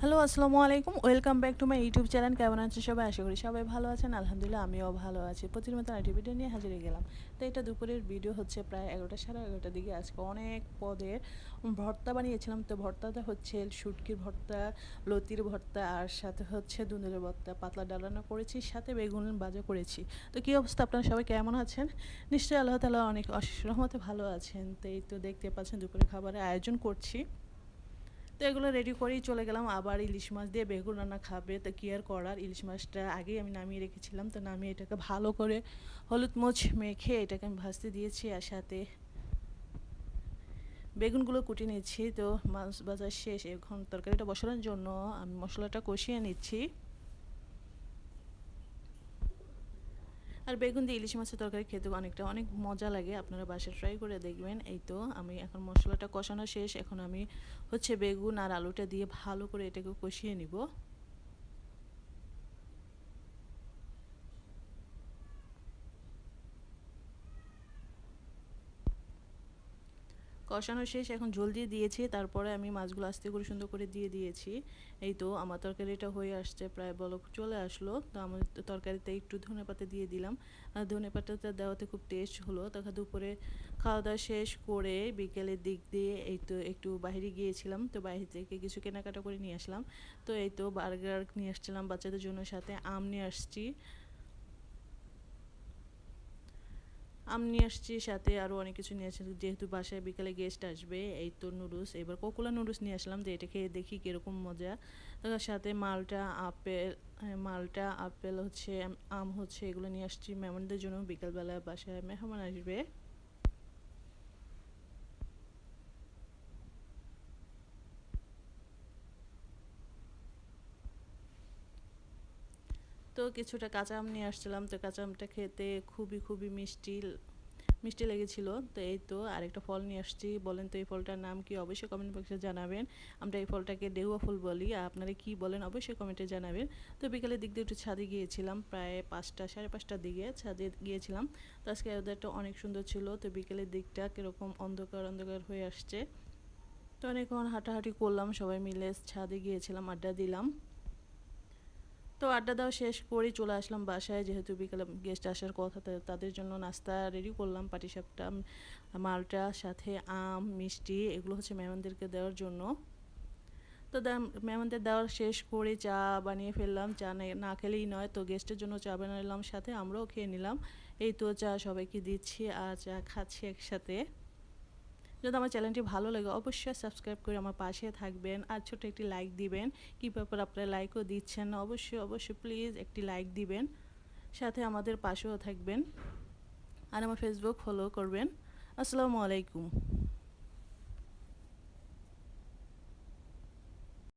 Hello আসসালামু আলাইকুম welcome back to my YouTube channel কেমন আছে সবাই? আশা করি সবাই ভালো আছেন। আলহামদুলিল্লাহ, আমিও ভালো আছি। প্রতির মতো আরেকটি ভিডিও নিয়ে হাজির গেলাম। তো এটা দুপুরের ভিডিও হচ্ছে প্রায় এগারোটা সাড়ে এগারোটার দিকে। আজকে অনেক পদের ভর্তা বানিয়েছিলাম। তো ভর্তাটা হচ্ছে শুটকির ভর্তা, লতির ভর্তা, আর সাথে হচ্ছে দুন্দুলের ভর্তা। পাতলা ডালানো করেছি, সাথে বেগুন ভাজা করেছি। তো কী অবস্থা? আপনারা সবাই কেমন আছেন? নিশ্চয়ই আল্লাহ তালা অনেক অশেষ রহমতে ভালো আছেন। তো এই তো দেখতে পাচ্ছেন দুপুরে খাবারের আয়োজন করছি। তো এগুলো রেডি করেই চলে গেলাম। আবার ইলিশ মাছ দিয়ে বেগুন রান্না খাবে। তো কি আর করার? ইলিশ মাছটা আগেই আমি নামিয়ে রেখেছিলাম। তো নামিয়ে এটাকে ভালো করে হলুদ মোচ মেখে এটাকে আমি ভাজতে দিয়েছি আর সাথে বেগুনগুলো কুটি নিচ্ছি তো মাছ বাজার শেষ। এখন তরকারিটা বসানোর জন্য আমি মশলাটা কষিয়ে নিচ্ছি। আর বেগুন দিয়ে ইলিশ মাছের তরকারি খেতে অনেকটা, অনেক মজা লাগে। আপনারা বাসায় ট্রাই করে দেখবেন। এই তো আমি এখন মশলাটা কষানো শেষ। এখন আমি হচ্ছে বেগুন আর আলুটা দিয়ে ভালো করে এটাকে কষিয়ে নিব। কষানো শেষ, এখন ঝোল দিয়ে দিয়েছি। তারপরে আমি মাছগুলো আস্তে করে সুন্দর করে দিয়ে দিয়েছি। এই তো আমার তরকারিটা হয়ে আসছে, প্রায় বলক চলে আসলো। তো আমার তরকারিতে একটু ধনে পাতা দিয়ে দিলাম। ধনে পাতাটা দেওয়াতে খুব টেস্ট হলো। তখন দুপুরে খাওয়া দাওয়া শেষ করে বিকেলের দিক দিয়ে এই তো একটু বাইরে গিয়েছিলাম। তো বাইরে থেকে কিছু কেনাকাটা করে নিয়ে আসলাম। তো এই তো বার্গার নিয়ে আসছিলাম বাচ্চাদের জন্য, সাথে আম নিয়ে আসছি। আম নিয়ে আসছি সাথে আরও অনেক কিছু নিয়ে আসছি। যেহেতু বাসায় বিকালে গেস্ট আসবে এই তো নুডলস এবার কোকোলা নুডলস নিয়ে আসলাম যে এটা খেয়ে দেখি কীরকম মজা। তার সাথে মালটা আপেল হ্যাঁ, মালটা আপেল হচ্ছে আম হচ্ছে এগুলো নিয়ে আসছি। মেহমানদের জন্য বিকালবেলা বাসায় মেহমান আসবে। তো কিছুটা কাঁচা আম নিয়ে আসছিলাম। তো কাঁচা আমটা খেতে খুবই খুবই মিষ্টি মিষ্টি লেগেছিল। তো এই তো আরেকটা ফল নিয়ে আসছি। বলেন তো এই ফলটার নাম কি? অবশ্যই কমেন্ট বক্সে জানাবেন। আমরা এই ফলটাকে ডেউয়া ফুল বলি। আপনারা কি বলেন অবশ্যই কমেন্টে জানাবেন। তো বিকালের দিক দিয়ে একটু ছাদে গিয়েছিলাম। প্রায় পাঁচটা, সাড়ে পাঁচটার দিকে ছাদে গিয়েছিলাম। তো আজকে ওদেরটা অনেক সুন্দর ছিল। তো বিকেলের দিকটা কীরকম অন্ধকার অন্ধকার হয়ে আসছে। তো অনেকক্ষণ হাঁটাহাঁটি করলাম। সবাই মিলে ছাদে গিয়েছিলাম, আড্ডা দিলাম। তো আড্ডা দেওয়া শেষ করেই চলে আসলাম বাসায়। যেহেতু বিকালে গেস্ট আসার কথা তাদের জন্য নাস্তা রেডি করলাম পাটিসাপটা মালটা, সাথে আম, মিষ্টি, এগুলো হচ্ছে মেহমানদেরকে দেওয়ার জন্য। তো মেহমানদের দেওয়ার শেষ করে চা বানিয়ে ফেললাম। চা না খেলেই নয়, তো গেস্টের জন্য চা বানালাম সাথে, আমরাও খেয়ে নিলাম। এই তো চা সবাইকে দিচ্ছি, আর চা খাচ্ছি একসাথে। যদি আমার চ্যানেলটি ভালো লাগে, অবশ্যই সাবস্ক্রাইব করে আমার পাশে থাকবেন। আর ছোট একটি লাইক দিবেন। কী ব্যাপার আপনারা লাইকও দিচ্ছেন অবশ্যই অবশ্যই প্লিজ একটি লাইক দিবেন। সাথে আমাদের পাশেও থাকবেন। আর আমার ফেসবুক ফলো করবেন। আসসালামু আলাইকুম।